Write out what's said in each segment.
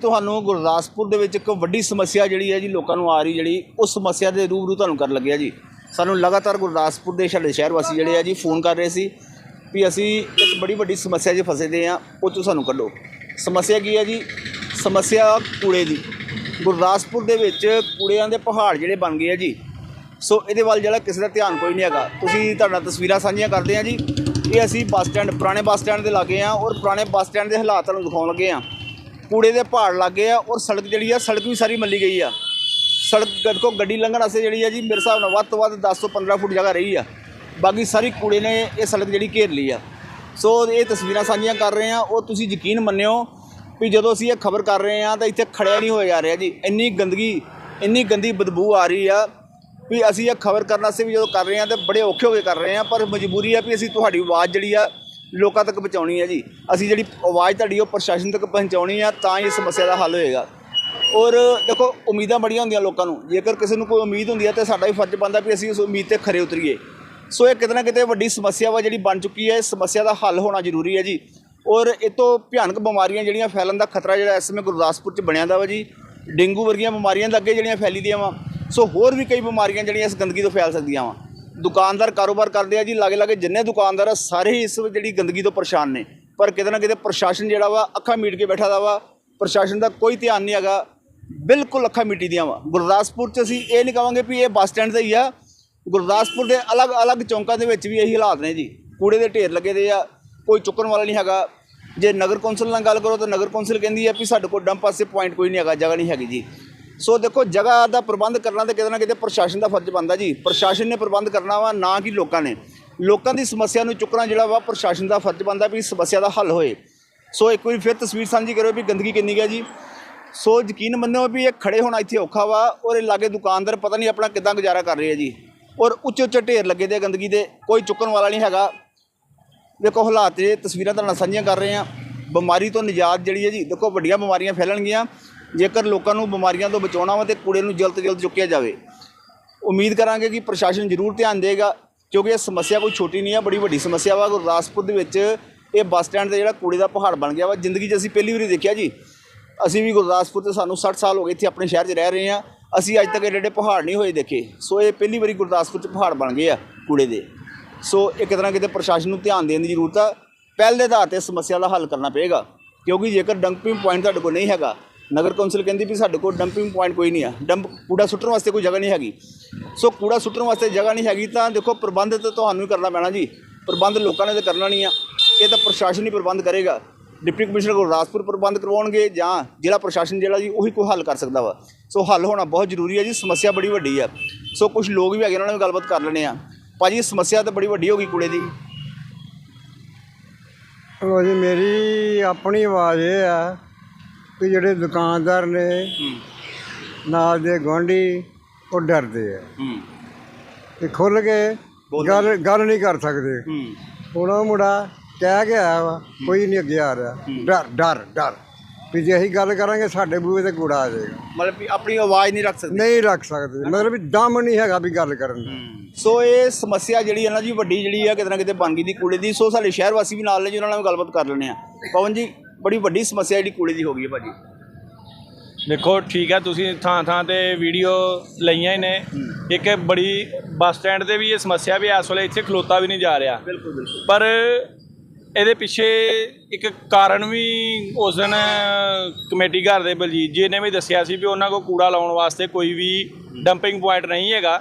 ਤੁਹਾਨੂੰ ਗੁਰਦਾਸਪੁਰ ਦੇ ਵਿੱਚ ਇੱਕ ਵੱਡੀ ਸਮੱਸਿਆ ਜਿਹੜੀ ਹੈ ਜੀ ਲੋਕਾਂ ਨੂੰ ਆ ਰਹੀ ਜਿਹੜੀ, ਉਸ ਸਮੱਸਿਆ ਦੇ ਰੂਬਰੂ ਤੁਹਾਨੂੰ ਕਰਨ ਲੱਗਿਆ ਜੀ। ਸਾਨੂੰ ਲਗਾਤਾਰ ਗੁਰਦਾਸਪੁਰ ਦੇ ਸਾਡੇ ਸ਼ਹਿਰ ਵਾਸੀ ਜਿਹੜੇ ਆ ਜੀ ਫੋਨ ਕਰ ਰਹੇ ਸੀ ਵੀ ਅਸੀਂ ਇੱਕ ਬੜੀ ਵੱਡੀ ਸਮੱਸਿਆ 'ਚ ਫਸੇ ਦੇ ਆ ਉਹ 'ਚੋਂ ਸਾਨੂੰ ਕੱਢੋ। ਸਮੱਸਿਆ ਕੀ ਹੈ ਜੀ? ਸਮੱਸਿਆ ਕੂੜੇ ਦੀ। ਗੁਰਦਾਸਪੁਰ ਦੇ ਵਿੱਚ ਕੂੜਿਆਂ ਦੇ ਪਹਾੜ ਜਿਹੜੇ ਬਣ ਗਏ ਆ ਜੀ। ਸੋ ਇਹਦੇ ਵੱਲ ਜਿਹੜਾ ਕਿਸੇ ਦਾ ਧਿਆਨ ਕੋਈ ਨਹੀਂ ਹੈਗਾ। ਤੁਸੀਂ ਤੁਹਾਡਾ ਤਸਵੀਰਾਂ ਸਾਂਝੀਆਂ ਕਰਦੇ ਆ ਜੀ। ਇਹ ਅਸੀਂ ਬੱਸ ਸਟੈਂਡ, ਪੁਰਾਣੇ ਬੱਸ ਸਟੈਂਡ ਦੇ ਲਾਗੇ ਆ ਔਰ ਪੁਰਾਣੇ ਬੱਸ ਸਟੈਂਡ ਦੇ ਹਾਲਾਤ ਤੁਹਾਨੂੰ ਦਿਖਾਉਣ ਲੱਗੇ ਆ। ਕੂੜੇ ਦੇ ਪਹਾੜ ਲੱਗੇ ਆ ਔਰ ਸੜਕ ਜਿਹੜੀ ਆ, ਸੜਕ ਵੀ ਸਾਰੀ ਮੱਲੀ ਗਈ ਆ। ਸੜਕ ਗੱਡ ਕੋ ਗੱਡੀ ਲੰਘਣ ਵਾਸਤੇ ਜਿਹੜੀ ਆ ਜੀ, ਮੇਰੇ ਹਿਸਾਬ ਨਾਲ ਵੱਧ ਤੋਂ ਵੱਧ 10 ਤੋਂ 15 ਫੁੱਟ ਜਗ੍ਹਾ ਰਹੀ ਆ। ਬਾਕੀ ਸਾਰੀ ਕੂੜੇ ਨੇ ਇਹ ਸੜਕ ਜਿਹੜੀ ਘੇਰ ਲਈ ਆ। ਸੋ ਇਹ ਤਸਵੀਰਾਂ ਸਾਂਝੀਆਂ ਕਰ ਰਹੇ ਆ, ਉਹ ਤੁਸੀਂ ਯਕੀਨ ਮੰਨਿਓ ਵੀ ਜਦੋਂ ਅਸੀਂ ਇਹ ਖਬਰ ਕਰ ਰਹੇ ਆ ਤਾਂ ਇੱਥੇ ਖੜਿਆ ਨਹੀਂ ਹੋਇਆ ਜਾ ਰਿਹਾ ਜੀ। ਇੰਨੀ ਗੰਦਗੀ, ਇੰਨੀ ਗੰਦੀ ਬਦਬੂ ਆ ਰਹੀ ਆ ਵੀ ਅਸੀਂ ਇਹ ਖਬਰ ਕਰਨ ਵਾਸਤੇ ਵੀ ਜਦੋਂ ਕਰ ਰਹੇ ਆ ਤੇ ਬੜੇ ਔਖੇ ਹੋ ਕੇ ਕਰ ਰਹੇ ਆ, ਪਰ ਮਜਬੂਰੀ ਆ ਵੀ ਅਸੀਂ ਤੁਹਾਡੀ ਆਵਾਜ਼ ਜਿਹੜੀ ਆ ਲੋਕਾਂ ਤੱਕ ਪਹੁੰਚਾਉਣੀ ਹੈ ਜੀ। ਅਸੀਂ ਜਿਹੜੀ ਆਵਾਜ਼ ਤੁਹਾਡੀ ਉਹ ਪ੍ਰਸ਼ਾਸਨ ਤੱਕ ਪਹੁੰਚਾਉਣੀ ਆ, ਤਾਂ ਹੀ ਇਸ ਸਮੱਸਿਆ ਦਾ ਹੱਲ ਹੋਏਗਾ। ਔਰ ਦੇਖੋ, ਉਮੀਦਾਂ ਬੜੀਆਂ ਹੁੰਦੀਆਂ ਲੋਕਾਂ ਨੂੰ। ਜੇਕਰ ਕਿਸੇ ਨੂੰ ਕੋਈ ਉਮੀਦ ਹੁੰਦੀ ਹੈ, ਤਾਂ ਸਾਡਾ ਵੀ ਫਰਜ਼ ਬਣਦਾ ਵੀ ਅਸੀਂ ਉਸ ਉਮੀਦ ਤੇ ਖਰੇ ਉਤਰੀਏ। ਸੋ ਇਹ ਕਿਤੇ ਨਾ ਕਿਤੇ ਵੱਡੀ ਸਮੱਸਿਆ ਵਾ ਜਿਹੜੀ ਬਣ ਚੁੱਕੀ ਹੈ। ਇਸ ਸਮੱਸਿਆ ਦਾ ਹੱਲ ਹੋਣਾ ਜ਼ਰੂਰੀ ਹੈ ਜੀ। ਔਰ ਇਹ ਤੋਂ ਭਿਆਨਕ ਬਿਮਾਰੀਆਂ ਜਿਹੜੀਆਂ ਫੈਲਣ ਦਾ ਖਤਰਾ ਜਿਹੜਾ ਇਸ ਸਮੇਂ ਗੁਰਦਾਸਪੁਰ 'ਚ ਬਣਿਆ ਦਾ ਵਾ ਜੀ। ਡੇਂਗੂ ਵਰਗੀਆਂ ਬਿਮਾਰੀਆਂ ਦਾ ਅੱਗੇ ਜਿਹੜੀਆਂ ਫੈਲੀ ਦੀਆਂ ਵਾ। ਸੋ ਹੋਰ ਵੀ ਕਈ ਬਿਮਾਰੀਆਂ ਜਿਹੜੀਆਂ ਇਸ ਗੰਦਗੀ ਤੋਂ ਫੈਲ ਸਕਦੀਆਂ ਵਾ। ਦੁਕਾਨਦਾਰ ਕਾਰੋਬਾਰ ਕਰਦੇ ਆ ਜੀ, ਲਾਗੇ ਲਾਗੇ ਜਿੰਨੇ ਦੁਕਾਨਦਾਰ ਆ, ਸਾਰੇ ਹੀ ਇਸ ਜਿਹੜੀ ਗੰਦਗੀ ਤੋਂ ਪਰੇਸ਼ਾਨ ਨੇ। ਪਰ ਕਿਤੇ ਨਾ ਕਿਤੇ ਪ੍ਰਸ਼ਾਸਨ ਜਿਹੜਾ ਵਾ, ਅੱਖਾਂ ਮੀਟ ਕੇ ਬੈਠਾ ਦਾ ਵਾ। ਪ੍ਰਸ਼ਾਸਨ ਦਾ ਕੋਈ ਧਿਆਨ ਨਹੀਂ ਹੈਗਾ। ਬਿਲਕੁਲ ਅੱਖਾਂ ਮੀਟੀ ਦੀਆਂ ਵਾ। ਗੁਰਦਾਸਪੁਰ 'ਚ ਅਸੀਂ ਇਹ ਨਹੀਂ ਕਵਾਂਗੇ ਵੀ ਇਹ ਬੱਸ ਸਟੈਂਡ 'ਤੇ ਹੀ ਆ। ਗੁਰਦਾਸਪੁਰ ਦੇ ਅਲੱਗ-ਅਲੱਗ ਚੌਂਕਾਂ ਦੇ ਵਿੱਚ ਵੀ ਇਹੀ ਹਾਲਾਤ ਨੇ ਜੀ। ਕੂੜੇ ਦੇ ਢੇਰ ਲੱਗੇ ਦੇ ਆ, ਕੋਈ ਚੁੱਕਣ ਵਾਲਾ ਨਹੀਂ ਹੈਗਾ। ਜੇ ਨਗਰ ਕੌਂਸਲ ਨਾਲ ਗੱਲ ਕਰੋ ਤਾਂ ਨਗਰ ਕੌਂਸਲ ਕਹਿੰਦੀ ਹੈ ਵੀ ਸਾਡੇ ਕੋਲ ਡੰਪ ਪਾਸੇ ਪੁਆਇੰਟ ਕੋਈ ਨਹੀਂ ਹੈਗਾ, ਜਗ੍ਹਾ ਨਹੀਂ ਹੈਗੀ ਜੀ। ਸੋ ਦੇਖੋ, ਜਗ੍ਹਾ ਦਾ ਪ੍ਰਬੰਧ ਕਰਨਾ ਤੇ ਕਿਤੇ ਨਾ ਕਿਤੇ ਪ੍ਰਸ਼ਾਸਨ ਦਾ ਫਰਜ਼ ਬਣਦਾ ਜੀ। ਪ੍ਰਸ਼ਾਸਨ ਨੇ ਪ੍ਰਬੰਧ ਕਰਨਾ ਵਾ, ਨਾ ਕਿ ਲੋਕਾਂ ਨੇ। ਲੋਕਾਂ ਦੀ ਸਮੱਸਿਆ ਨੂੰ ਚੁੱਕਣਾ ਜਿਹੜਾ ਵਾ, ਪ੍ਰਸ਼ਾਸਨ ਦਾ ਫਰਜ਼ ਬਣਦਾ ਵੀ ਸਮੱਸਿਆ ਦਾ ਹੱਲ ਹੋਏ। ਸੋ ਇੱਕ ਵਾਰੀ ਫਿਰ ਤਸਵੀਰ ਸਾਂਝੀ ਕਰੋ ਵੀ ਗੰਦਗੀ ਕਿੰਨੀ ਹੈ ਜੀ। ਸੋ ਯਕੀਨ ਮੰਨਿਓ ਵੀ ਇਹ ਖੜੇ ਹੋਣਾ ਇੱਥੇ ਔਖਾ ਵਾ ਔਰ ਇਹ ਲਾਗੇ ਦੁਕਾਨਦਾਰ ਪਤਾ ਨਹੀਂ ਆਪਣਾ ਕਿੱਦਾਂ ਗੁਜ਼ਾਰਾ ਕਰ ਰਹੇ ਆ ਜੀ। ਔਰ ਉੱਚੇ ਉੱਚੇ ਢੇਰ ਲੱਗੇ ਦੇ ਗੰਦਗੀ ਦੇ, ਕੋਈ ਚੁੱਕਣ ਵਾਲਾ ਨਹੀਂ ਹੈਗਾ। ਦੇਖੋ, ਹਾਲਾਤ ਇਹ ਤਸਵੀਰਾਂ ਤੁਹਾਡੇ ਨਾਲ ਸਾਂਝੀਆਂ ਕਰ ਰਹੇ ਆ ਬਿਮਾਰੀ ਤੋਂ ਨਿਜਾਤ ਜਿਹੜੀ ਹੈ ਜੀ, ਦੇਖੋ, ਵੱਡੀਆਂ ਬਿਮਾਰੀਆਂ ਫੈਲਣਗੀਆਂ। ਜੇਕਰ ਲੋਕਾਂ ਨੂੰ ਬਿਮਾਰੀਆਂ ਤੋਂ ਬਚਾਉਣਾ ਵਾ ਤੇ ਕੂੜੇ ਨੂੰ ਜਲਦ ਤੋਂ ਜਲਦ ਚੁੱਕਿਆ ਜਾਵੇ। ਉਮੀਦ ਕਰਾਂਗੇ ਕਿ ਪ੍ਰਸ਼ਾਸਨ ਜ਼ਰੂਰ ਧਿਆਨ ਦੇਗਾ, ਕਿਉਂਕਿ ਇਹ ਸਮੱਸਿਆ ਕੋਈ ਛੋਟੀ ਨਹੀਂ ਆ, ਬੜੀ ਵੱਡੀ ਸਮੱਸਿਆ ਵਾ। ਗੁਰਦਾਸਪੁਰ ਦੇ ਵਿੱਚ ਇਹ ਬੱਸ ਸਟੈਂਡ ਤੇ ਜਿਹੜਾ ਕੂੜੇ ਦਾ ਪਹਾੜ ਬਣ ਗਿਆ ਵਾ। ਜ਼ਿੰਦਗੀ 'ਚ ਅਸੀਂ ਪਹਿਲੀ ਵਾਰੀ ਦੇਖਿਆ ਜੀ। ਅਸੀਂ ਵੀ ਗੁਰਦਾਸਪੁਰ ਤੇ ਸਾਨੂੰ 60 ਸਾਲ ਹੋ ਗਏ ਇੱਥੇ ਆਪਣੇ ਸ਼ਹਿਰ 'ਚ ਰਹਿ ਰਹੇ ਹਾਂ। ਅਸੀਂ ਅੱਜ ਤੱਕ ਏਡੇ ਏਡੇ ਪਹਾੜ ਨਹੀਂ ਹੋਏ ਦੇਖੇ। ਸੋ ਇਹ ਪਹਿਲੀ ਵਾਰੀ ਗੁਰਦਾਸਪੁਰ 'ਚ ਪਹਾੜ ਬਣ ਗਏ ਆ ਕੂੜੇ ਦੇ। ਸੋ ਇਹ ਕਿਤੇ ਨਾ ਕਿਤੇ ਪ੍ਰਸ਼ਾਸਨ ਨੂੰ ਧਿਆਨ ਦੇਣ ਦੀ ਜ਼ਰੂਰਤ ਆ। ਪਹਿਲ ਦੇ ਆਧਾਰ ਤੇ ਸਮੱਸਿਆ ਦਾ ਹੱਲ ਕਰਨਾ ਪਏਗਾ। ਕਿਉਂਕਿ ਜੇਕਰ ਡੰਪਿੰਗ ਪੁਆਇੰਟ ਤੁਹਾਡੇ ਕੋਲ ਨਹੀਂ ਹੈਗਾ ਨਗਰ ਕੌਂਸਲ ਕਹਿੰਦੀ ਵੀ ਸਾਡੇ ਕੋਲ ਡੰਪਿੰਗ ਪੁਆਇੰਟ ਕੋਈ ਨਹੀਂ ਆ। ਡੰਪ ਕੂੜਾ ਸੁੱਟਣ ਵਾਸਤੇ ਕੋਈ ਜਗ੍ਹਾ ਨਹੀਂ ਹੈਗੀ। ਸੋ ਕੂੜਾ ਸੁੱਟਣ ਵਾਸਤੇ ਜਗ੍ਹਾ ਨਹੀਂ ਹੈਗੀ ਤਾਂ ਦੇਖੋ, ਪ੍ਰਬੰਧ ਤਾਂ ਤੁਹਾਨੂੰ ਹੀ ਕਰਨਾ ਪੈਣਾ ਜੀ। ਪ੍ਰਬੰਧ ਲੋਕਾਂ ਨੇ ਤਾਂ ਕਰਨਾ ਨਹੀਂ ਆ। ਇਹ ਤਾਂ ਪ੍ਰਸ਼ਾਸਨ ਹੀ ਪ੍ਰਬੰਧ ਕਰੇਗਾ। ਡਿਪਟੀ ਕਮਿਸ਼ਨਰ ਗੁਰਦਾਸਪੁਰ ਪ੍ਰਬੰਧ ਕਰਵਾਉਣਗੇ ਜਾਂ ਜ਼ਿਲ੍ਹਾ ਪ੍ਰਸ਼ਾਸਨ ਜਿਹੜਾ ਜੀ, ਉਹੀ ਕੋਈ ਹੱਲ ਕਰ ਸਕਦਾ ਵਾ। ਸੋ ਹੱਲ ਹੋਣਾ ਬਹੁਤ ਜ਼ਰੂਰੀ ਹੈ ਜੀ। ਸਮੱਸਿਆ ਬੜੀ ਵੱਡੀ ਆ। ਸੋ ਕੁਝ ਲੋਕ ਵੀ ਹੈਗੇ ਉਹਨਾਂ ਨਾਲ ਵੀ ਗੱਲਬਾਤ ਕਰ ਲੈਣੇ ਆ। ਭਾਜੀ ਸਮੱਸਿਆ ਤਾਂ ਬੜੀ ਵੱਡੀ ਹੋ ਗਈ ਕੂੜੇ ਦੀ। ਉਹ ਜੀ, ਮੇਰੀ ਆਪਣੀ ਆਵਾਜ਼ ਇਹ ਆ। ਕਿ ਜਿਹੜੇ ਦੁਕਾਨਦਾਰ ਨੇ ਨਾਲ ਦੇ ਗੁਆਂਢੀ ਉਹ ਡਰਦੇ ਆ। ਹੂੰ। ਕਿ ਖੁੱਲ ਕੇ ਗੱਲ ਗੱਲ ਨਹੀਂ ਕਰ ਸਕਦੇ। ਹੂੰ। ਹੁਣ ਉਹ ਮੁੰਡਾ ਕਹਿ ਆਇਆ ਵਾ ਕੋਈ ਨਹੀਂ ਅੱਗੇ ਆ ਰਿਹਾ। ਡਰ ਡਰ ਡਰ। ਵੀ ਜੇ ਅਸੀਂ ਗੱਲ ਕਰਾਂਗੇ ਸਾਡੇ ਬੂਹੇ ਤੇ ਕੂੜਾ ਆ ਜਾਏਗਾ। ਮਤਲਬ ਵੀ ਆਪਣੀ ਆਵਾਜ਼ ਨਹੀਂ ਰੱਖ ਸਕਦੇ। ਨਹੀਂ ਰੱਖ ਸਕਦੇ। ਮਤਲਬ ਵੀ ਦਮ ਨਹੀਂ ਹੈਗਾ ਵੀ ਗੱਲ ਕਰਨ ਦਾ। ਸੋ ਇਹ ਸਮੱਸਿਆ ਜਿਹੜੀ ਹੈ ਨਾ ਜੀ ਵੱਡੀ ਜਿਹੜੀ ਆ ਕਿਤੇ ਨਾ ਕਿਤੇ ਬਣ ਗਈ ਦੀ ਕੂੜੇ ਦੀ। ਸੋ ਸਾਡੇ ਸ਼ਹਿਰ ਵਾਸੀ ਵੀ ਨਾਲ ਨੇ ਜੀ ਉਹਨਾਂ ਨਾਲ ਵੀ ਗੱਲਬਾਤ ਕਰ ਲੈਣੇ ਆ ਪਵਨ ਜੀ ਬੜੀ ਵੱਡੀ ਸਮੱਸਿਆ ਜਿਹੜੀ ਕੂੜੇ ਦੀ ਹੋ ਗਈ ਹੈ ਭਾਜੀ। ਦੇਖੋ ਠੀਕ ਹੈ ਤੁਸੀਂ ਥਾਂ ਥਾਂ ਤੇ ਵੀਡੀਓ ਲਈਆਂ ਹੀ ਨੇ। ਇੱਕ ਬੜੀ ਬੱਸ ਸਟੈਂਡ ਤੇ ਵੀ ਇਹ ਸਮੱਸਿਆ ਵੀ ਇਸ ਵੇਲੇ ਇੱਥੇ ਖਲੋਤਾ ਵੀ ਨਹੀਂ ਜਾ ਰਿਹਾ। ਬਿਲਕੁਲ ਬਿਲਕੁਲ। ਪਰ ਇਹਦੇ ਪਿੱਛੇ ਇੱਕ ਕਾਰਨ ਵੀ ਉਸ ਦਿਨ ਕਮੇਟੀ ਘਰ ਦੇ ਬਲਜੀਤ ਜੀ ਨੇ ਵੀ ਦੱਸਿਆ ਸੀ ਵੀ ਉਹਨਾਂ ਕੋਲ ਕੂੜਾ ਲਾਉਣ ਵਾਸਤੇ ਕੋਈ ਵੀ ਡੰਪਿੰਗ ਪੁਆਇੰਟ ਨਹੀਂ ਹੈਗਾ।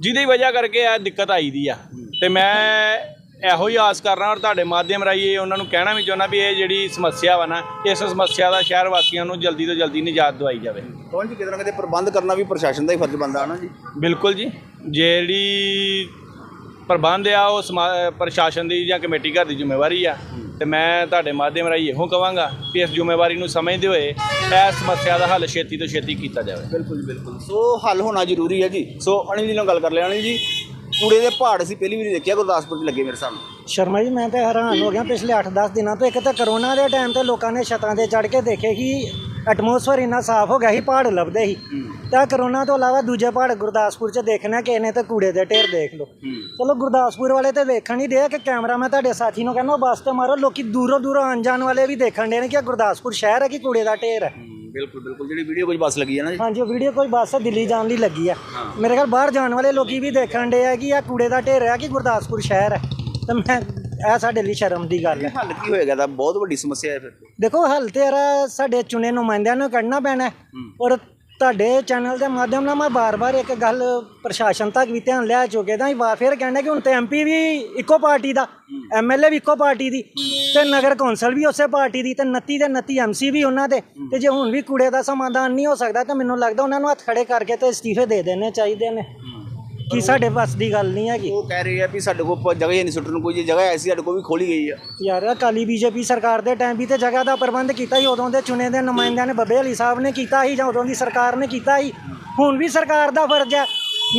ਜਿਹਦੀ ਵਜ੍ਹਾ ਕਰਕੇ ਇਹ ਦਿੱਕਤ ਆਈ ਦੀ ਆ। ਤੇ ਮੈਂ ਇਹੋ ਹੀ ਆਸ ਕਰ ਰਹਾ ਔਰ ਤੁਹਾਡੇ ਮਾਧਿਅਮ ਰਾਹੀਂ ਇਹ ਉਹਨਾਂ ਨੂੰ ਕਹਿਣਾ ਵੀ ਚਾਹੁੰਦਾ ਵੀ ਇਹ ਜਿਹੜੀ ਸਮੱਸਿਆ ਵਾ ਨਾ ਇਸ ਸਮੱਸਿਆ ਦਾ ਸ਼ਹਿਰ ਵਾਸੀਆਂ ਨੂੰ ਜਲਦੀ ਤੋਂ ਜਲਦੀ ਨਿਜਾਤ ਦਵਾਈ ਜਾਵੇ। ਪਵਨ ਜੀ ਕਿਤੇ ਨਾ ਕਿਤੇ ਪ੍ਰਬੰਧ ਕਰਨਾ ਵੀ ਪ੍ਰਸ਼ਾਸਨ ਦਾ ਹੀ ਫਰਜ਼ ਬਣਦਾ ਹੈ ਨਾ ਜੀ? ਬਿਲਕੁਲ ਜੀ। ਜਿਹੜੀ ਪ੍ਰਬੰਧ ਆ ਉਹ ਪ੍ਰਸ਼ਾਸਨ ਦੀ ਜਾਂ ਕਮੇਟੀ ਘਰ ਦੀ ਜ਼ਿੰਮੇਵਾਰੀ ਆ। ਤੇ ਮੈਂ ਤੁਹਾਡੇ ਮਾਧਿਅਮ ਰਾਹੀਂ ਇਹੋ ਕਵਾਂਗਾ ਕਿ ਇਸ ਜ਼ਿੰਮੇਵਾਰੀ ਨੂੰ ਸਮਝਦੇ ਹੋਏ ਇਸ ਸਮੱਸਿਆ ਦਾ ਹੱਲ ਛੇਤੀ ਤੋਂ ਛੇਤੀ ਕੀਤਾ ਜਾਵੇ। ਬਿਲਕੁਲ ਬਿਲਕੁਲ। ਸੋ ਹੱਲ ਹੋਣਾ ਜ਼ਰੂਰੀ ਹੈ ਜੀ। ਸੋ ਅਨਿਲ ਜੀ ਨਾਲ ਗੱਲ ਕਰ ਲਿਆ ਅਨਿਲ ਜੀ। ਕੂੜੇ ਦੇ ਪਹਾੜ ਅਸੀਂ ਪਹਿਲੀ ਵਾਰੀ ਦੇਖਿਆ ਗੁਰਦਾਸਪੁਰ 'ਚ ਲੱਗੇ ਮੇਰੇ ਸਾਹਮਣੇ। ਸ਼ਰਮਾ ਜੀ ਮੈਂ ਤਾਂ ਹੈਰਾਨ ਹੋ ਗਿਆ ਪਿਛਲੇ 8-10 ਦਿਨਾਂ ਤੋਂ। ਇੱਕ ਤਾਂ ਕਰੋਨਾ ਦੇ ਟਾਈਮ ਤੇ ਲੋਕਾਂ ਨੇ ਛੱਤਾਂ ਤੇ ਚੜ ਕੇ ਦੇਖੇ ਕਿ ਐਟਮੋਸਫੇਅਰ ਇੰਨਾ ਸਾਫ਼ ਹੋ ਗਿਆ ਸੀ ਪਹਾੜ ਲੱਭਦੇ ਸੀ। ਤਾਂ ਕਰੋਨਾ ਤੋਂ ਇਲਾਵਾ ਦੂਜੇ ਪਹਾੜ ਗੁਰਦਾਸਪੁਰ 'ਚ ਦੇਖਣਾ ਕਿਸੇ ਨੇ ਤਾਂ ਕੂੜੇ ਦੇ ਢੇਰ ਦੇਖ ਲਓ। ਚਲੋ ਗੁਰਦਾਸਪੁਰ ਵਾਲੇ ਤੇ ਵੇਖਣ ਹੀ ਦੇ ਕਿ ਕੈਮਰਾ ਮੈਂ ਤੁਹਾਡੇ ਸਾਥੀ ਨੂੰ ਕਹਿੰਦਾ ਬੱਸ ਤੇ ਮਾਰੋ। ਲੋਕੀ ਦੂਰੋਂ ਦੂਰੋਂ ਆਉਣ ਜਾਣ ਵਾਲੇ ਵੀ ਦੇਖਣ ਦੇ ਨੇ ਕਿ ਇਹ ਗੁਰਦਾਸਪੁਰ ਸ਼ਹਿਰ ਹੈ ਕਿ ਕੂੜੇ ਦਾ ਢੇਰ ਹੈ। ਬਿਲਕੁਲ ਬਿਲਕੁਲ। ਜਿਹੜੀ ਵੀਡੀਓ ਕੁਝ ਬੱਸ ਲੱਗੀ ਹੈ ਨਾ ਜੀ? ਹਾਂਜੀ ਉਹ ਵੀਡੀਓ ਕੋਈ ਬੱਸ ਦਿੱਲੀ ਜਾਣ ਲਈ ਲੱਗੀ ਆ। ਮੇਰੇ ਖਿਆਲ ਬਾਹਰ ਜਾਣ ਵਾਲੇ ਲੋਕੀ ਵੀ ਦੇਖਣ ਡੇ ਆ ਕਿ ਇਹ ਕੂੜੇ ਦਾ ਢੇਰ ਹੈ ਕਿ ਗੁਰਦਾਸਪੁਰ ਸ਼ਹਿਰ ਹੈ ਤੇ ਮੈਂ ਇਹ ਸਾਡੇ ਲਈ ਸ਼ਰਮ ਦੀ ਗੱਲ ਹੈ ਹੱਲ ਕੀ ਹੋਏਗਾ? ਤਾਂ ਬਹੁਤ ਵੱਡੀ ਸਮੱਸਿਆ ਹੈ ਫਿਰ। ਦੇਖੋ ਹੱਲ ਤੇ ਯਾਰ ਸਾਡੇ ਚੁਣੇ ਨੁਮਾਇੰਦਿਆਂ ਨੂੰ ਕੱਢਣਾ ਪੈਣਾ। ਹੈ। ਔਰ ਤੁਹਾਡੇ ਚੈਨਲ ਦੇ ਮਾਧਿਅਮ ਨਾਲ ਮੈਂ ਬਾਰ-ਬਾਰ ਇੱਕ ਗੱਲ ਪ੍ਰਸ਼ਾਸਨ ਤੱਕ ਵੀ ਧਿਆਨ ਲਿਆ ਚੁੱਕੇ ਤਾਂ ਵਾਰ ਫਿਰ ਕਹਿੰਦਾ ਕਿ ਹੁਣ ਤੇ ਐਮਪੀ ਵੀ ਇੱਕੋ ਪਾਰਟੀ ਦਾ ਐਮਐਲਏ ਵੀ ਇੱਕੋ ਪਾਰਟੀ ਦੀ ਤੇ ਨਗਰ ਕੌਂਸਲ ਵੀ ਉਸੇ ਪਾਰਟੀ ਦੀ ਤੇ 29 ਦੇ 29 ਐਮਸੀ ਵੀ ਉਹਨਾਂ ਦੇ ਤੇ ਜੇ ਹੁਣ ਵੀ ਕੂੜੇ ਦਾ ਸਮਾਧਾਨ ਨਹੀਂ ਹੋ ਸਕਦਾ ਤਾਂ ਮੈਨੂੰ ਲੱਗਦਾ ਉਹਨਾਂ ਨੂੰ ਹੱਥ ਖੜੇ ਕਰਕੇ ਤੇ ਅਸਤੀਫੇ ਦੇ ਦੇਣੇ ਚਾਹੀਦੇ ਨੇ। ਕਿ ਸਾਡੇ ਵੱਸ ਦੀ ਗੱਲ ਨਹੀਂ ਹੈਗੀ। ਉਹ ਕਹਿ ਰਹੇ ਆ ਵੀ ਸਾਡੇ ਕੋਲ ਜਗ੍ਹਾ ਹੀ ਨਹੀਂ ਸੁੱਟਣ ਨੂੰ ਕੋਈ ਜੇ ਜਗ੍ਹਾ ਐਸੀ ਸਾਡੇ ਕੋਲ ਵੀ ਖੋਲੀ ਗਈ ਆ। ਯਾਰ ਅਕਾਲੀ ਬੀਜੇਪੀ ਸਰਕਾਰ ਦੇ ਟਾਈਮ ਵੀ ਤੇ ਜਗ੍ਹਾ ਦਾ ਪ੍ਰਬੰਧ ਕੀਤਾ ਸੀ ਉਦੋਂ ਦੇ ਚੁਣੇ ਦੇ ਨੁਮਾਇੰਦਿਆਂ ਨੇ ਬੱਬੇ ਅਲੀ ਸਾਹਿਬ ਨੇ ਕੀਤਾ ਸੀ ਜਾਂ ਉਦੋਂ ਦੀ ਸਰਕਾਰ ਨੇ ਕੀਤਾ ਸੀ। ਹੁਣ ਵੀ ਸਰਕਾਰ ਦਾ ਫਰਜ਼ ਹੈ।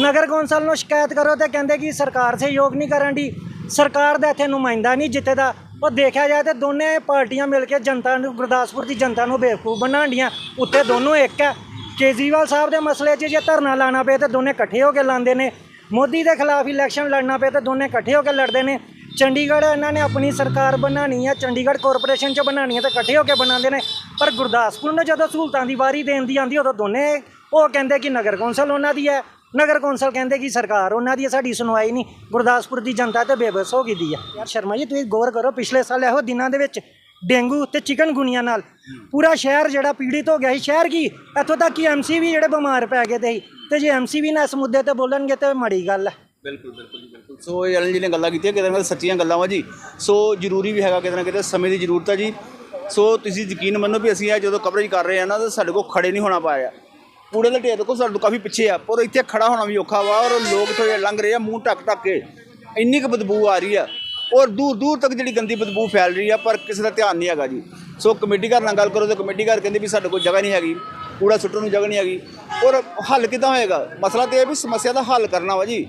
ਨਗਰ ਕੌਂਸਲ ਨੂੰ ਸ਼ਿਕਾਇਤ ਕਰੋ ਤੇ ਕਹਿੰਦੇ ਕਿ ਸਰਕਾਰ ਸਹਿਯੋਗ ਨਹੀਂ ਕਰਨ ਦੀ। ਸਰਕਾਰ ਦਾ ਇੱਥੇ ਨੁਮਾਇੰਦਾ ਨਹੀਂ ਜਿੱਤੇ ਦਾ। ਉਹ ਦੇਖਿਆ ਜਾਏ ਤੇ ਦੋਨੇ ਪਾਰਟੀਆਂ ਮਿਲ ਕੇ ਜਨਤਾ ਨੂੰ ਗੁਰਦਾਸਪੁਰ ਦੀ ਜਨਤਾ ਨੂੰ ਬੇਵਕੂਫ ਬਣਾਉਂਦੀਆਂ ਉੱਤੇ ਦੋਨੋਂ ਇੱਕ ਹੈ। ਕੇਜਰੀਵਾਲ ਸਾਹਿਬ ਦੇ ਮਸਲੇ 'ਚ ਜੇ ਧਰਨਾ ਲਾਣਾ ਪਏ ਤੇ ਦੋਨੇ ਇਕੱਠੇ ਹੋ ਕੇ ਲਾਉਂਦੇ ਨੇ। ਮੋਦੀ ਦੇ ਖਿਲਾਫ ਇਲੈਕਸ਼ਨ ਲੜਨਾ ਪਏ ਤੇ ਦੋਨੇ ਇਕੱਠੇ ਹੋ ਕੇ ਲੜਦੇ ਨੇ। ਚੰਡੀਗੜ੍ਹ ਇਹਨਾਂ ਨੇ ਆਪਣੀ ਸਰਕਾਰ ਬਣਾਉਣੀ ਹੈ ਚੰਡੀਗੜ੍ਹ ਕਾਰਪੋਰੇਸ਼ਨ 'ਚ ਬਣਾਉਣੀ ਹੈ ਤੇ ਇਕੱਠੇ ਹੋ ਕੇ ਬਣਾਉਂਦੇ ਨੇ। ਪਰ ਗੁਰਦਾਸਪੁਰ ਨੂੰ ਜਦੋਂ ਸਹੂਲਤਾਂ ਦੀ ਵਾਰੀ ਦੇਣ ਦੀ ਆਂਦੀ ਉਦੋਂ ਦੋਨੇ ਉਹ ਕਹਿੰਦੇ ਕਿ ਨਗਰ ਕੌਂਸਲ ਉਹਨਾਂ ਦੀ ਹੈ ਨਗਰ ਕੌਂਸਲ ਕਹਿੰਦੇ ਕਿ ਸਰਕਾਰ ਉਹਨਾਂ ਦੀ ਹੈ ਸਾਡੀ ਸੁਣਵਾਈ ਨਹੀਂ। ਗੁਰਦਾਸਪੁਰ ਦੀ ਜਨਤਾ ਤੇ ਬੇਬਸ ਹੋ ਗਈ ਦੀ ਹੈ ਯਾਰ ਸ਼ਰਮਾ ਜੀ, ਤੁਸੀਂ ਗੌਰ ਕਰੋ, ਪਿਛਲੇ ਸਾਲ ਇਹੋ ਦਿਨਾਂ ਦੇ ਵਿੱਚ ਡੇਂਗੂ ਤੇ ਚਿਕਨਗੁਨੀਆ ਨਾਲ। ਪੂਰਾ ਸ਼ਹਿਰ ਜਿਹੜਾ ਪੀੜਿਤ ਹੋ ਗਿਆ ਸੀ। ਸ਼ਹਿਰ ਕੀ? ਇੱਥੋਂ ਤੱਕ ਕਿ ਐਮਸੀ ਵੀ ਜਿਹੜੇ ਬਿਮਾਰ ਪੈ ਗਏ ਤੇ ਸੀ। ਤੇ ਜੇ ਐਮਸੀ ਵੀ ਨਾ ਇਸ ਮੁੱਦੇ ਤੇ ਬੋਲਣਗੇ ਤੇ ਮਾੜੀ ਗੱਲ ਹੈ। ਬਿਲਕੁਲ ਬਿਲਕੁਲ ਜੀ, ਬਿਲਕੁਲ। ਸੋ ਇਹ ਅਲਨ ਜੀ ਨੇ ਗੱਲਾਂ ਕੀਤੀਆਂ, ਕਿਤੇ ਨਾ ਕਿਤੇ ਸੱਚੀਆਂ ਗੱਲਾਂ ਵਾ ਜੀ। ਸੋ ਜ਼ਰੂਰੀ ਵੀ ਹੈਗਾ ਕਿਤੇ ਨਾ ਕਿਤੇ ਸਮੇਂ ਦੀ ਜ਼ਰੂਰਤ ਹੈ ਜੀ। ਸੋ ਤੁਸੀਂ ਯਕੀਨ ਮੰਨੋ ਵੀ ਅਸੀਂ ਇਹ ਜਦੋਂ ਕਵਰੇਜ ਕਰ ਰਹੇ ਆ ਨਾ, ਤਾਂ ਸਾਡੇ ਕੋਲ ਖੜੇ ਨਹੀਂ ਹੋਣਾ ਪਾਇਆ। ਕੂੜੇ ਦੇ ਢੇਰ ਦੇਖੋ, ਸਾਡੇ ਤੋਂ ਕਾਫੀ ਪਿੱਛੇ ਆ, ਪਰ ਇੱਥੇ ਖੜਾ ਹੋਣਾ ਵੀ ਔਖਾ ਵਾ ਔਰ ਲੋਕ ਥੋੜੇ ਲੰਘ ਰਹੇ ਆ, ਮੂੰਹ ਢੱਕ ਢੱਕ ਕੇ। ਇੰਨੀ ਕੁ ਬਦਬੂ ਆ ਰਹੀ ਆ। ਔਰ ਦੂਰ ਦੂਰ ਤੱਕ ਜਿਹੜੀ ਗੰਦੀ ਬਦਬੂ ਫੈਲ ਰਹੀ ਆ, ਪਰ ਕਿਸੇ ਦਾ ਧਿਆਨ ਨਹੀਂ ਹੈਗਾ ਜੀ। ਸੋ ਕਮੇਟੀ ਘਰ ਨਾਲ ਗੱਲ ਕਰੋ ਤੇ ਕਮੇਟੀ ਘਰ ਕਹਿੰਦੇ ਵੀ ਸਾਡੇ ਕੋਲ ਜਗ੍ਹਾ ਨਹੀਂ ਹੈਗੀ, ਕੂੜਾ ਸੁੱਟਣ ਨੂੰ ਜਗ੍ਹਾ ਨਹੀਂ ਹੈਗੀ। ਔਰ ਹੱਲ ਕਿੱਦਾਂ ਹੋਏਗਾ? ਮਸਲਾ ਤੇ ਇਹ ਵੀ ਸਮੱਸਿਆ ਦਾ ਹੱਲ ਕਰਨਾ ਵਾ ਜੀ।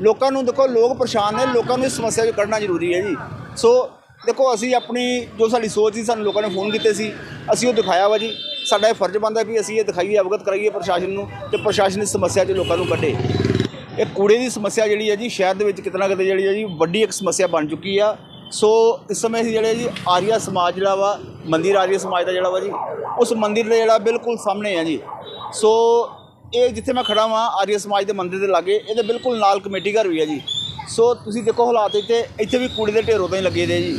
ਲੋਕਾਂ ਨੂੰ ਦੇਖੋ, ਲੋਕ ਪਰੇਸ਼ਾਨ ਨੇ, ਲੋਕਾਂ ਨੂੰ ਇਸ ਸਮੱਸਿਆ ਵਿੱਚ ਕੱਢਣਾ ਜ਼ਰੂਰੀ ਹੈ ਜੀ। ਸੋ ਦੇਖੋ, ਅਸੀਂ ਆਪਣੀ ਜੋ ਸਾਡੀ ਸੋਚ ਸੀ, ਸਾਨੂੰ ਲੋਕਾਂ ਨੇ ਫੋਨ ਕੀਤੇ ਸੀ, ਅਸੀਂ ਉਹ ਦਿਖਾਇਆ ਵਾ ਜੀ। ਸਾਡਾ ਇਹ ਫਰਜ਼ ਬਣਦਾ ਵੀ ਅਸੀਂ ਇਹ ਦਿਖਾਈਏ, ਅਵਗਤ ਕਰਾਈਏ ਪ੍ਰਸ਼ਾਸਨ ਨੂੰ ਤੇ ਪ੍ਰਸ਼ਾਸਨ ਇਸ ਸਮੱਸਿਆ 'ਚ ਲੋਕਾਂ ਨੂੰ ਕੱਢੇ। ਇਹ ਕੂੜੇ ਦੀ ਸਮੱਸਿਆ ਜਿਹੜੀ ਹੈ ਜੀ, ਸ਼ਹਿਰ ਦੇ ਵਿੱਚ ਕਿਤਨਾ ਕਿਤੇ ਜਿਹੜੀ ਹੈ ਜੀ, ਵੱਡੀ ਇੱਕ ਸਮੱਸਿਆ ਬਣ ਚੁੱਕੀ ਆ। ਸੋ ਇਸ ਸਮੇਂ ਅਸੀਂ ਜਿਹੜੇ ਜੀ, ਆਰੀਆ ਸਮਾਜ ਜਿਹੜਾ ਵਾ, ਮੰਦਿਰ ਆਰੀਆ ਸਮਾਜ ਦਾ ਜਿਹੜਾ ਵਾ ਜੀ, ਉਸ ਮੰਦਿਰ ਦੇ ਜਿਹੜਾ ਬਿਲਕੁਲ ਸਾਹਮਣੇ ਆ ਜੀ। ਸੋ ਇਹ ਜਿੱਥੇ ਮੈਂ ਖੜਾ ਵਾਂ, ਆਰੀਆ ਸਮਾਜ ਦੇ ਮੰਦਿਰ ਦੇ ਲਾਗੇ, ਇਹਦੇ ਬਿਲਕੁਲ ਨਾਲ ਕਮੇਟੀ ਘਰ ਵੀ ਹੈ ਜੀ। ਸੋ ਤੁਸੀਂ ਦੇਖੋ ਹਾਲਾਤ ਇੱਥੇ ਇੱਥੇ ਵੀ ਕੂੜੇ ਦੇ ਢੇਰੋਂ ਤਾਂ ਹੀ ਲੱਗੇ ਦੇ ਜੀ।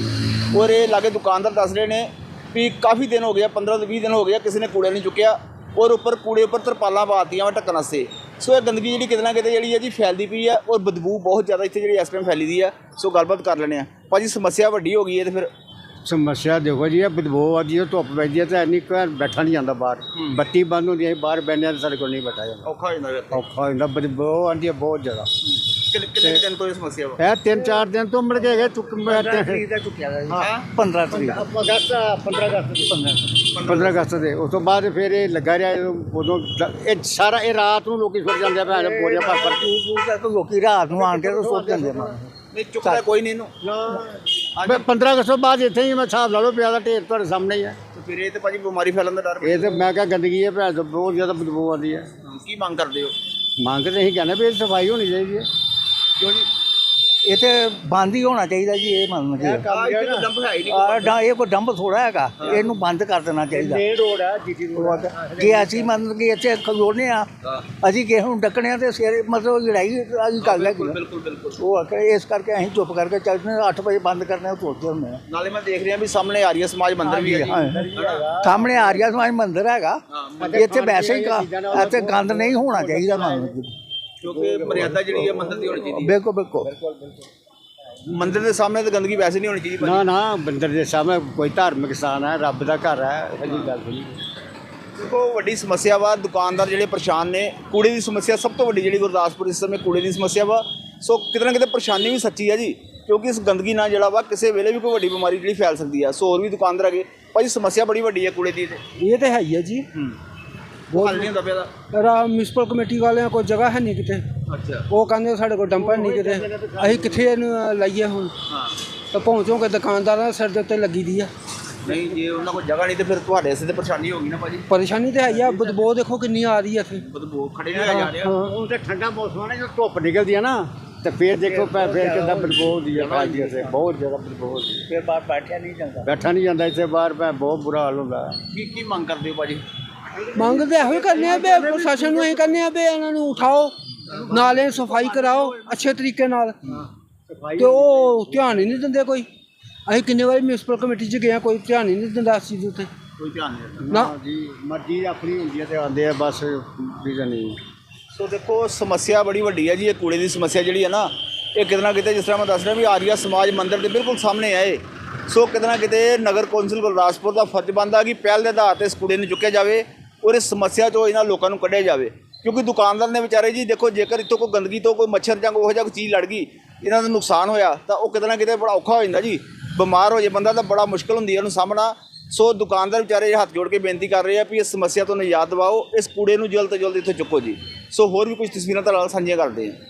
ਔਰ ਇਹ ਲਾਗੇ ਦੁਕਾਨਦਾਰ ਦੱਸ ਰਹੇ ਨੇ ਵੀ ਕਾਫੀ ਦਿਨ ਹੋ ਗਿਆ 15 ਤੋਂ 20 ਦਿਨ ਹੋ ਗਿਆ ਕਿਸੇ ਨੇ ਕੂੜੇ ਨਹੀਂ ਚੁੱਕਿਆ। ਔਰ ਉੱਪਰ ਕੂੜੇ ਉੱਪਰ ਤਰਪਾਲਾਂ ਪਾਤੀਆਂ ਵਾ ਢੱਕਣ ਵਾਸਤੇ। ਸੋ ਇਹ ਗੰਦਗੀ ਜਿਹੜੀ ਕਿਤੇ ਨਾ ਕਿਤੇ ਜਿਹੜੀ ਹੈ ਜੀ ਫੈਲਦੀ ਪਈ ਆ ਔਰ ਬਦਬੂ ਬਹੁਤ ਜ਼ਿਆਦਾ ਇੱਥੇ ਜਿਹੜੀ ਇਸ ਟਾਈਮ ਫੈਲੀ ਦੀ ਆ। ਸੋ ਗੱਲਬਾਤ ਕਰ ਲੈਣੇ ਆ। ਭਾਜੀ ਸਮੱਸਿਆ ਵੱਡੀ ਹੋ ਗਈ ਹੈ ਤੇ ਫਿਰ ਸਮੱਸਿਆ ਦੇਖੋ ਜੀ ਇਹ ਬਦਬੂ ਆਦੀ ਹੈ ਧੁੱਪ ਪੈਂਦੀ ਹੈ ਤਾਂ ਇੰਨੀ ਕੁ ਬੈਠਾ ਨਹੀਂ ਜਾਂਦਾ ਬਾਹਰ। ਬੱਤੀ ਬੰਦ ਹੁੰਦੀ ਹੈ ਬਾਹਰ ਬੈਠਦੇ ਹਾਂ ਤਾਂ ਸਾਡੇ ਕੋਲ ਨਹੀਂ ਬੈਠਾ ਜਾਂਦਾ। ਔਖਾ ਹੋ ਜਾਂਦਾ ਔਖਾ ਹੋ ਜਾਂਦਾ ਬਦਬੂ ਆਉਂਦੀ ਹੈ ਬਹੁਤ ਜ਼ਿਆਦਾ। ਕਿੰਨੇ ਕਿੰਨੇ ਕੁ ਦਿਨ ਤੋਂ ਇਹ ਸਮੱਸਿਆ ਵਾ ਇਹ ਤਿੰਨ ਚਾਰ ਦਿਨ ਤੋਂ ਮੁੜ ਕੇ ਹੈਗੇ ਚੁੱਕ ਮੈਂ ਤੇ- ਹਾਂ। 15 ਤਰੀਕ ਅਗਸਤ 15 ਅਗਸਤ 15 ਅਗਸਤ ਦੇ। ਉਸ ਤੋਂ ਬਾਅਦ ਫਿਰ ਇਹ ਲੱਗਾ ਰਿਹਾ ਜਦੋਂ- ਉਦੋਂ ਦ- ਇਹ ਸਾਰਾ ਇਹ ਰਾਤ ਨੂੰ ਲੋਕੀ ਸੁੱਟ ਜਾਂਦੇ ਆ ਭੈਣ ਬੋਰੀਆਂ ਭਰ ਭਰ ਕੇ। ਲੋਕੀ ਰਾਤ ਨੂੰ ਆਣ ਕੇ ਤਾਂ ਸੁੱਟ ਜਾਂਦੇ ਮਾਂ ਨਹੀਂ ਚੁੱਕਦਾ ਕੋਈ ਨਹੀਂ ਇਹਨੂੰ। ਮੈਂ 15 ਅਗਸਤ ਤੋਂ ਬਾਅਦ ਇੱਥੇ ਹੀ ਮੈਂ ਹਿਸਾਬ ਲਾ ਲਓ ਪਿਆ ਦਾ ਢੇਰ ਤੁਹਾਡੇ ਸਾਹਮਣੇ ਹੀ ਹੈ ਤੇ ਫਿਰ ਇਹ ਤੇ ਭਾਜੀ ਬਿਮਾਰੀ ਫੈਲਣ ਦਾ ਡਰ ਇਹ ਤੇ ਮੈਂ ਕਿਹਾ ਗੰਦਗੀ ਹੈ ਭੈਣ ਤੋਂ ਬਹੁਤ ਜ਼ਿਆਦਾ ਬਦਬੂ ਆਉਂਦੀ ਹੈ। ਕੀ ਮੰਗ ਕਰਦੇ ਹੋ? ਮੰਗ ਤੇ ਅਸੀਂ ਕਹਿੰਦੇ ਵੀ ਸਫ਼ਾਈ ਹੋਣੀ ਚਾਹੀਦੀ ਹੈ। ਕਿਉਂ ਜੀ? ਤੇ ਬੰਦ ਹੀ ਹੋਣਾ ਚਾਹੀਦਾ ਜੀ ਇਹ ਮੰਨ ਜੀ। ਆ ਇੱਥੇ ਤਾਂ ਡੰਪ ਹੈ ਹੀ ਨਹੀਂ ਆ ਡਾ ਇਹ ਕੋਈ ਡੰਬ ਥੋੜਾ ਹੈਗਾ ਇਹਨੂੰ ਬੰਦ ਕਰ ਦੇਣਾ ਚਾਹੀਦਾ। ਮੇਨ ਰੋਡ ਹੈ ਜੀਟੀ ਰੋਡ ਜੇ ਅਸੀਂ ਮੰਨ ਕਿ ਇੱਥੇ ਖਲੋਨੇ ਆ ਅਸੀਂ ਕਿਸੇ ਨੂੰ ਡੱਕਣੇ ਆ ਤੇ ਸਿਰ ਮਤਲਬ ਲੜਾਈ ਅਸੀਂ ਕਰ ਲੈ ਬਿਲਕੁਲ ਬਿਲਕੁਲ ਉਹ ਆ ਕੇ ਇਸ ਕਰਕੇ ਅਸੀਂ ਚੁੱਪ ਕਰਕੇ ਚੱਲਦੇ 8 ਵਜੇ ਬੰਦ ਕਰਨੇ ਉਹ ਸੋਚਦੇ ਹੁੰਦੇ ਆ। ਨਾਲੇ ਮੈਂ ਦੇਖ ਰਿਹਾ ਵੀ ਸਾਹਮਣੇ ਆਰੀਆ ਸਮਾਜ ਮੰਦਿਰ ਵੀ ਹੈ। ਸਾਹਮਣੇ ਆਰੀਆ ਸਮਾਜ ਮੰਦਿਰ ਹੈਗਾ ਇੱਥੇ ਵੈਸੇ ਹੀ ਇੱਥੇ ਗੰਦ ਨਹੀਂ ਹੋਣਾ ਚਾਹੀਦਾ ਮੰਨ। ਕਿਉਂਕਿ ਮਰਿਆਦਾ ਜਿਹੜੀ ਹੈ ਮੰਦਿਰ ਦੀ ਹੋਣੀ ਚਾਹੀਦੀ ਬਿਲਕੁਲ ਬਿਲਕੁਲ। ਹੈ ਮੰਦਿਰ ਦੇ ਸਾਹਮਣੇ ਤਾਂ ਗੰਦਗੀ ਵੈਸੇ ਨਹੀਂ ਹੋਣੀ ਚਾਹੀਦੀ ਨਾ ਨਾ ਬੰਦਰ ਦੇ ਸਾਹਮਣੇ ਕੋਈ ਧਾਰਮਿਕ ਸਥਾਨ ਹੈ ਰੱਬ ਦਾ ਘਰ ਹੈ ਇਹ ਜੀ ਗੱਲ ਨਹੀਂ ਦੇਖੋ ਵੱਡੀ ਸਮੱਸਿਆ ਵਾ ਦੁਕਾਨਦਾਰ ਜਿਹੜੇ ਪਰੇਸ਼ਾਨ ਨੇ ਕੂੜੇ ਦੀ ਸਮੱਸਿਆ ਸਭ ਤੋਂ ਵੱਡੀ ਜਿਹੜੀ ਗੁਰਦਾਸਪੁਰ ਇਸ ਸਮੇਂ ਕੂੜੇ ਦੀ ਸਮੱਸਿਆ ਵਾ। ਸੋ ਕਿਤੇ ਨਾ ਕਿਤੇ ਪਰੇਸ਼ਾਨੀ ਵੀ ਸੱਚੀ ਹੈ ਜੀ ਕਿਉਂਕਿ ਇਸ ਗੰਦਗੀ ਨਾਲ ਜਿਹੜਾ ਵਾ ਕਿਸੇ ਵੇਲੇ ਵੀ ਕੋਈ ਵੱਡੀ ਬਿਮਾਰੀ ਜਿਹੜੀ ਫੈਲ ਸਕਦੀ ਆ। ਸੋ ਹੋਰ ਵੀ ਦੁਕਾਨਦਾਰ ਹੈਗੇ। ਭਾਜੀ ਸਮੱਸਿਆ ਬੜੀ ਵੱਡੀ ਹੈ ਕੂੜੇ ਦੀ ਇਹ ਤੇ ਹੈ ਹੀ ਹੈ ਜੀ। ਉਹ ਹੱਲ ਨਹੀਂ ਹੁੰਦਾ ਪਿਆ ਦਾ ਰਾ ਮਿਊਨਿਸਪਲ ਕਮੇਟੀ ਵਾਲਿਆਂ ਕੋਲ ਜਗ੍ਹਾ ਹੈ ਨਹੀਂ ਕਿਤੇ। ਅੱਛਾ। ਉਹ ਕਹਿੰਦੇ ਸਾਡੇ ਕੋਲ ਡੰਪਰ ਨਹੀਂ ਕਿਤੇ। ਅਸੀਂ ਕਿੱਥੇ ਇਹਨੂੰ ਲਾਈਏ ਹੁਣ? ਹਾਂ। ਤਾਂ ਪਹੁੰਚੋ ਕੇ ਦੁਕਾਨਦਾਰਾਂ ਦੇ ਸਿਰ ਦੇ ਉੱਤੇ ਲੱਗੀ ਦੀ ਆ। ਨਹੀਂ ਜੇ ਉਹਨਾਂ ਕੋਲ ਜਗ੍ਹਾ ਨਹੀਂ ਤੇ ਫਿਰ ਤੁਹਾਡੇ ਵਾਸਤੇ ਤੇ ਪਰੇਸ਼ਾਨੀ ਹੋਗੀ ਨਾ ਭਾਜੀ। ਪਰੇਸ਼ਾਨੀ ਤੇ ਹੈ ਹੀ ਆ ਬਦਬੂ ਦੇਖੋ ਕਿੰਨੀ ਆ ਰਹੀ ਆ ਇੱਥੇ। ਬਦਬੂ ਖੜੇ ਨਹੀਂ ਹੋਇਆ ਜਾ ਰਿਹਾ। ਹਾਂ। ਹੁਣ ਤੇ ਠੰਡਾ ਮੌਸਮ ਹੈ ਨਾ ਜਦੋਂ ਧੁੱਪ ਨਿਕਲਦੀ ਹੈ ਨਾ ਤੇ ਫੇਰ ਦੇਖੋ ਪੈ ਫੇਰ ਕਿੱਦਾਂ ਬਦਬੂ ਹੁੰਦੀ ਹੈ ਭਾਜੀ ਇੱਥੇ ਬਹੁਤ ਜ਼ਿਆਦਾ ਬਦਬੂ ਹੁੰਦੀ ਫਿਰ ਬਾਹਰ ਬੈਠਿਆ ਨਹੀਂ ਜਾਂਦਾ। ਬੈਠਾ ਨਹੀਂ ਜਾਂਦਾ ਇੱਥੇ ਬਾਹਰ ਪੈ ਬਹੁਤ ਬੁਰਾ ਹਾਲ ਹੁੰਦਾ। ਹੈ ਕੀ ਕੀ ਮੰਗ ਕਰਦੇ ਹੋ ਭਾਜੀ? ਮੰਗ ਤੇ ਇਹੋ ਹੀ ਕਰਨੇ ਆ ਵੀ ਪ੍ਰਸ਼ਾਸਨ ਨੂੰ ਅਸੀਂ ਕਰਨੇ ਆ ਵੀ ਇਹਨਾਂ ਨੂੰ ਉਠਾਓ ਨਾਲੇ ਸਫ਼ਾਈ ਕਰਾਓ ਅੱਛੇ ਤਰੀਕੇ ਨਾਲ। ਤੇ ਉਹ ਧਿਆਨ ਹੀ ਨਹੀਂ ਦਿੰਦੇ ਕੋਈ। ਅਸੀਂ ਕਿੰਨੇ ਵਾਰੀ ਮਿਊਨਿਸਪਲ ਕਮੇਟੀ 'ਚ ਗਏ ਆ ਕੋਈ ਧਿਆਨ ਹੀ ਨਹੀਂ ਦਿੰਦਾ ਇਸ ਚੀਜ਼ ਉੱਤੇ। ਕੋਈ ਧਿਆਨ ਨਹੀਂ ਦਿੰਦਾ। ਨਾ। ਜੀ ਮਰਜ਼ੀ ਆਪਣੀ ਹੁੰਦੀ ਹੈ ਤੇ ਆਉਂਦੇ ਆ ਬਸ ਠੀਕ ਨਹੀਂ ਸੋ ਦੇਖੋ ਸਮੱਸਿਆ ਬੜੀ ਵੱਡੀ ਹੈ ਜੀ ਇਹ ਕੂੜੇ ਦੀ ਸਮੱਸਿਆ ਜਿਹੜੀ ਹੈ ਨਾ ਇਹ ਕਿਤੇ ਨਾ ਕਿਤੇ ਜਿਸ ਤਰ੍ਹਾਂ ਮੈਂ ਦੱਸ ਰਿਹਾ ਵੀ ਆਰੀਆ ਸਮਾਜ ਮੰਦਿਰ ਦੇ ਬਿਲਕੁਲ ਸਾਹਮਣੇ ਇਹ। ਸੋ ਕਿਤੇ ਨਾ ਕਿਤੇ ਨਗਰ ਕੌਂਸਲ ਗੁਰਦਾਸਪੁਰ ਦਾ ਫਰਜ਼ ਬਣਦਾ ਕਿ ਪਹਿਲ ਦੇ ਆਧਾਰ ਤੇ ਇਸ ਕੂੜੇ ਨੂੰ ਚੁੱਕਿਆ ਜਾਵੇ। ਔਰ ਇਸ ਸਮੱਸਿਆ ਤੋਂ ਇਹਨਾਂ ਲੋਕਾਂ ਨੂੰ ਕੱਢਿਆ ਜਾਵੇ। ਕਿਉਂਕਿ ਦੁਕਾਨਦਾਰ ਨੇ ਵਿਚਾਰੇ ਜੀ, ਦੇਖੋ, ਜੇਕਰ ਇੱਥੋਂ ਕੋਈ ਗੰਦਗੀ ਤੋਂ ਕੋਈ ਮੱਛਰ ਜਾਂ ਕੋਈ ਜਿਹਾ ਕੋਈ ਚੀਜ਼ ਲੜ ਗਈ, ਇਹਨਾਂ ਦਾ ਨੁਕਸਾਨ ਹੋਇਆ, ਤਾਂ ਉਹ ਕਿਤੇ ਨਾ ਕਿਤੇ ਬੜਾ ਔਖਾ ਹੋ ਜਾਂਦਾ ਜੀ। ਬਿਮਾਰ ਹੋ ਜੇ ਬੰਦਾ ਤਾਂ ਬੜਾ ਮੁਸ਼ਕਲ ਹੁੰਦੀ ਹੈ ਉਹਨੂੰ ਸਾਹਮਣਾ। ਸੋ ਦੁਕਾਨਦਾਰ ਵਿਚਾਰੇ ਹੱਥ ਜੋੜ ਕੇ ਬੇਨਤੀ ਕਰ ਰਹੇ ਆ ਵੀ ਇਸ ਸਮੱਸਿਆ ਤੋਂ ਨਿਜਾਤ ਦਿਵਾਓ, ਇਸ ਕੂੜੇ ਨੂੰ ਜਲਦ ਤੋਂ ਜਲਦ ਇੱਥੋਂ ਚੁੱਕੋ ਜੀ। ਸੋ ਹੋਰ ਵੀ ਕੁਝ ਤਸਵੀਰਾਂ ਤੁਹਾਡੇ ਨਾਲ ਸਾਂਝੀਆਂ ਕਰਦੇ ਹਾਂ।